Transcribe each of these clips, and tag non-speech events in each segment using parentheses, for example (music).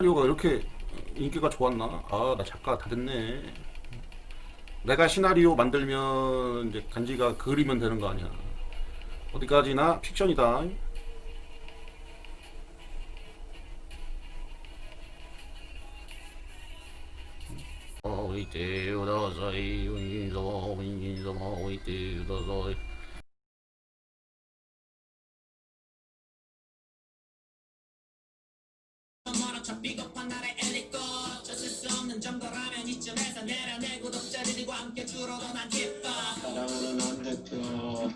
시나리오가 이렇게 인기가 좋았나? 아, 나 작가 다 됐네. 내가 시나리오 만들면 이제 간지가 그리면 되는 거 아니야. 어디까지나 픽션이다. 어, 이제 우다사이 운진서 운진서 이제 우다사이 안 대표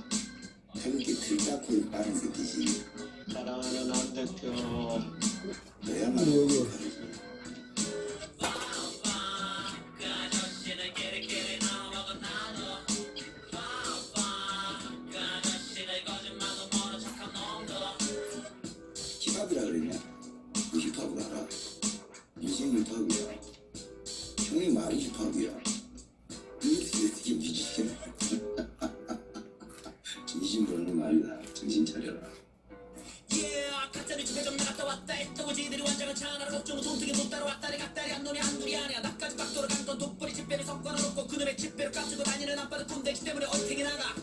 태극기 틀딱고 빠른 새끼지 사랑하는 안 대표 너야말로 완전한 차 하나를 목적으로 돈뜨기 못 따라 왔다리 각다리 한 놈이 한둘이 아니야. 나까지 박도로 간건 돈벌이 집배를 섞어놓고 그놈의 집배를 깜주고 다니는 아빠는 꼰대기 때문에 얼탱이 나가.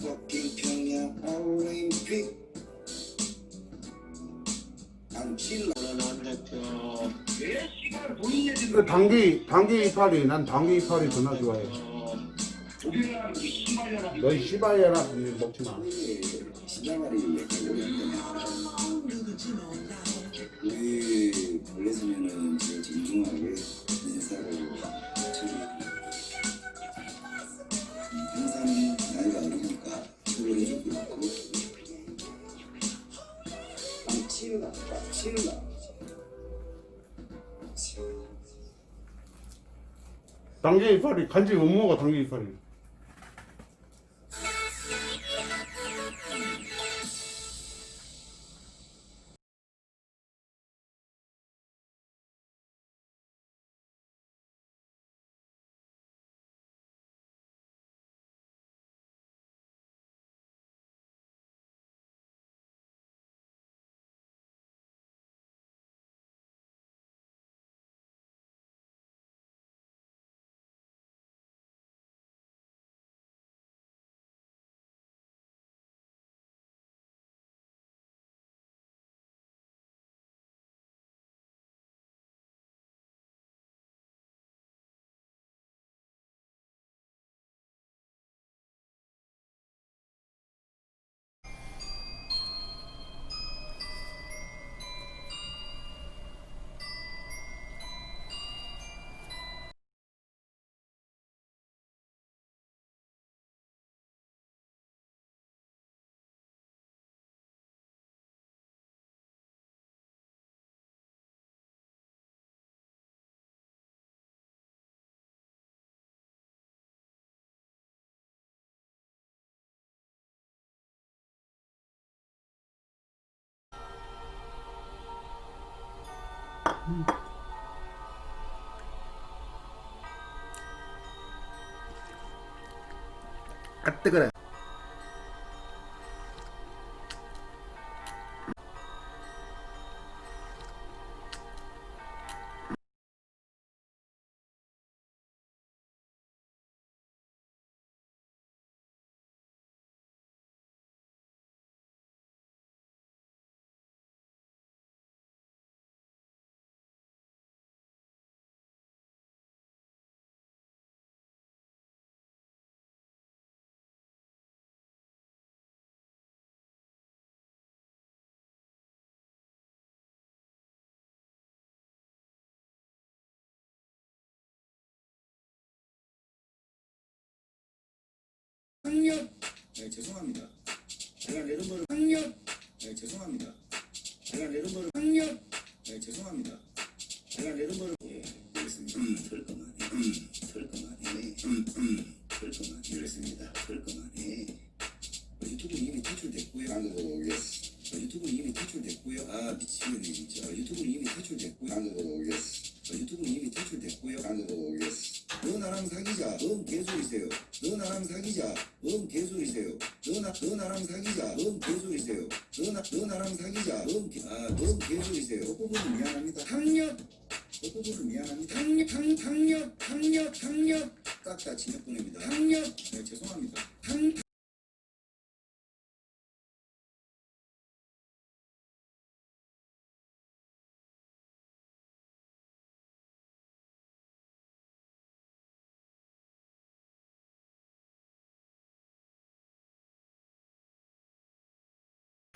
버킹 평양 올림픽 그 당귀 당귀 이파리 난 당귀 이파리 존나 좋아해. 너희 시바야라 먹지 마. 약간 오래 원래서면은 제일 진중하게 인사를 처리 항상 나이가 어리니까 처리해 주고 있고 아 치우다 치우다 당귀 이파리 간지 못 먹어 당귀 이파리. 아 네, 죄송합니다. 제가 내는 거를 학력. 네, 죄송합니다. 제가 내는 거를 학력. 네, 죄송합니다. 제가 내는 거를 예 그렇습니다. 음, 털거만해. 음, 털거만해. 음, 음, 털거만해. 그렇습니다. 털거만 너, 나, 너 나랑 사귀자 너, 나, 너 아, 응, 개소리세요. 그 부분은 미안합니다. 학력, 그 부분은 미안합니다. 학, 학력, 학력, 학력. 깎다 진역 보냅니다. 학력, 네, 죄송합니다. 학,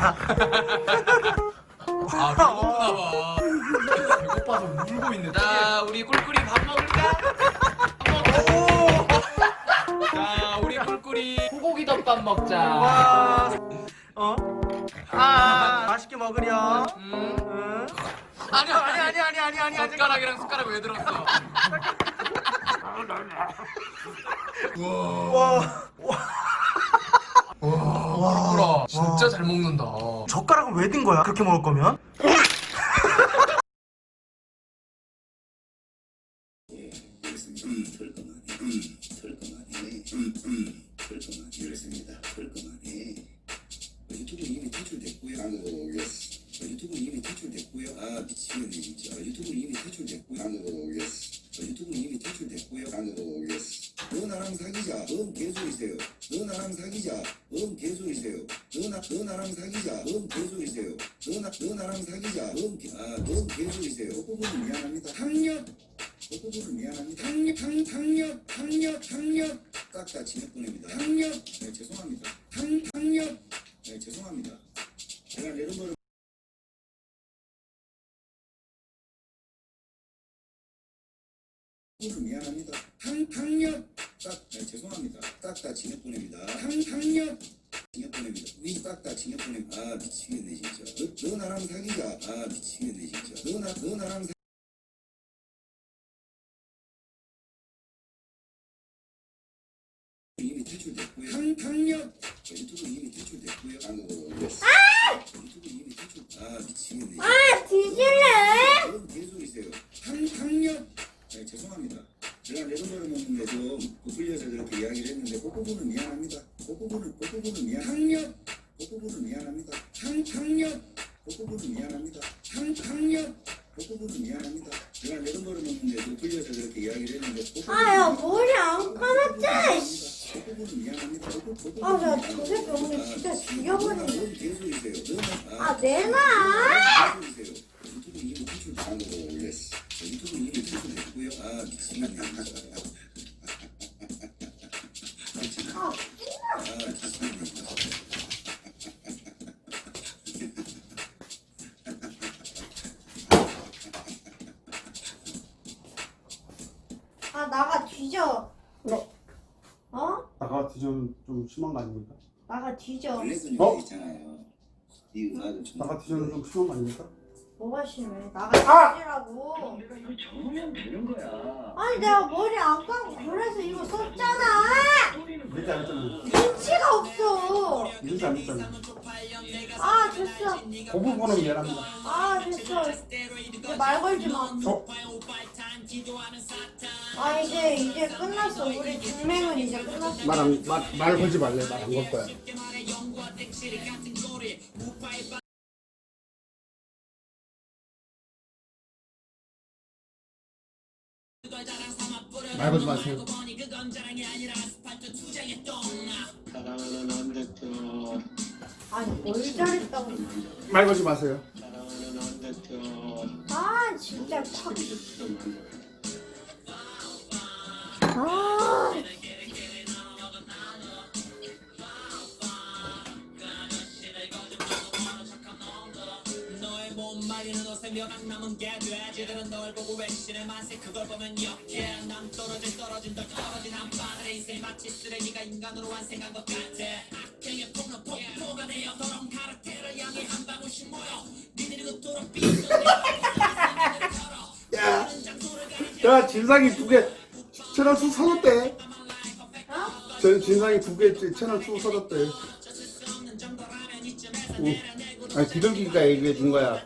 아 배고프나 봐. 배고파서 울고 있네. 자 우리 꿀꿀이 밥 먹을까? 밥 먹자. 자 우리 꿀꿀이 소고기 덮밥 먹자. 와. 어? 아, 맛있게 먹으렴. 음. 응. 아니 아니 아니 아니 아니 아니 젓가락이랑 숟가락 왜 들었어? (laughs) 와. 와 꿀꿀아 진짜 잘 먹는다. 젓가락은 왜 든 거야? 그렇게 먹을 거면? 음. 음. 음, 음. 유튜브는 이미 퇴출됐고요. 한국 예스. 유튜브는 이미 퇴출됐고요. 아 이미 예스. 유튜 너 나랑 사귀자. 넌 개소리세요. 너 나랑 사귀자. 넌 개소리세요. 너, 나, 너 나랑 사귀자. 넌 개소리세요. 너, 나, 너 나랑 사귀자. 넌, 개, 아, 넌 개소리세요. 그 부분은 미안합니다. 학력. 그 부분은 미안합니다. 학력, 학, 학력, 학력, 학력. 깎다 진역 보냅니다. 학력. 네, 죄송합니다. 학, 학력. 네, 죄송합니다. 제가 거를 미안합니다. 학, 학력. 깎, 네, 죄송합니다. 깎다 진역 보냅니다. 학, 학력. 징역 보냅니다. 위 깎다 징역 보냅니다. 아 미치겠네 진짜. 너, 너 나랑 사귀자. 아 미치겠네 진짜. 너, 나, 너 나랑 사... 이미 퇴출됐고요. 학, 학력. 유튜브 이미 퇴출됐고요. 한국어로 예스. 유튜브 이미 퇴출. 아 미치겠네. 아 뒤질래? 뭔 개소리세요. 학, 학력. 네, 죄송합니다. 제가 내 돈으로 먹는데 좀 부풀려서 그렇게 이야기를 했는데 그 부분은 미안합니다. 그 부분은 그 부분은 미안. 학력. 그 부분은 미안합니다. 학, 학력. 그 부분은 미안합니다. 학, 학력. 그 부분은 미안합니다. 제가 내 돈으로 먹는데 부풀려서 그렇게 이야기를 했는데 그 부분은 아야 미안합니다. 머리 안 감았잖아. 씨. 그 부분은 미안합니다. 그 부- 그 부분은 아, 나 미안합니다. 저 새끼 오늘 진짜 아, 죽여버리네. 뭔 개소리세요. 너는 아 내놔. 개소리세요. 유튜브 이미 퇴출한 거고 예스. 유튜브 이미 퇴출됐고요. 아 미치겠네. 진짜. 아, 아 미치겠네. 아 나가 뒤져. 어? 어? 나가 뒤져는 좀 심한 거 아닙니까? 나가 뒤져. 어? 있잖아요. 이 음악을 좀 나가 뒤져는 좀 심한 거 아닙니까? 뭐가 심해? 나가 뒤지라고. 내가 이거 적으면 되는 거야. 아니 내가 머리 안 감고 그래서 이거 썼잖아. 그렇게 안 했잖아. 눈치가 없어. 이렇게 안 했잖아. 아 됐어. 그 부분은 미안합니다. 아 됐어. 이제 말 걸지 마. 어? 아 이제 이제 끝났어. 우리 중맹은 이제 끝났어. 말안 말, 말 걸지 말래. 말 안 걸 거야. 말 걸지 마세요. 사랑하는. 아니 뭘 잘했다고. 말 걸지 마세요. 사랑하는. 아 진짜 팍. 야 진상이 두 개 채널 투 사줬대. 저 진상이 두 개 채널 투 사줬대. 응. 아니 비둘기가 얘기해 준 거야.